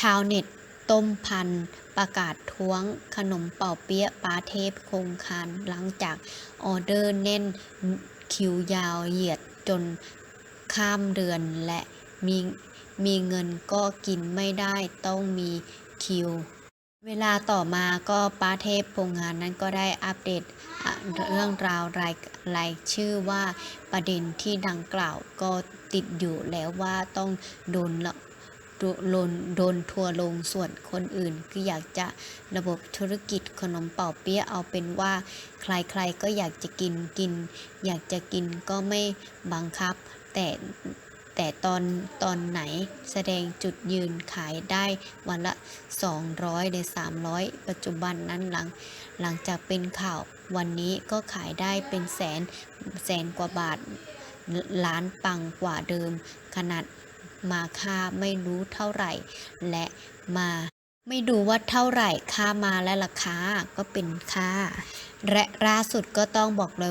ชาวเน็ตต้มพันประกาศท้วงขนมเป่าเปี๊ยะปาเทพคงคานหลังจากออเดอร์แน่นคิวยาวเหยียดจนข้ามเดือนและมีมีเงินก็กินไม่ได้ต้องมีคิว เวลาต่อมาก็ป้าเทพโพงงานนั้นก็ได้อัปเดตเรื่องราวรายรายชื่อว่าประเด็นที่ดังกล่าวก็ติดอยู่แล้วว่าต้องโดนละ โดนโดนทัวร์ลงส่วนคนอื่น คืออยากจะระบบธุรกิจขนมเป่าเปี๊ยะเอาเป็นว่า ใครๆก็อยากจะกินกิน อยากจะกินก็ไม่บังคับ แต่แต่ตอนตอนไหนแสดงจุดยืนขายได้วันละ 200หรือ300 ปัจจุบันนั้นหลัง หลังจากเป็นข่าววันนี้ก็ขายได้เป็นแสนแสนกว่าบาทล้านปังกว่าเดิม ขนาด มาค่าไม่รู้เท่าไหร่ และมาไม่ดูว่าเท่าไหร่ค่ามาและราคาก็เป็นค่า และล่าสุดก็ต้องบอกเลย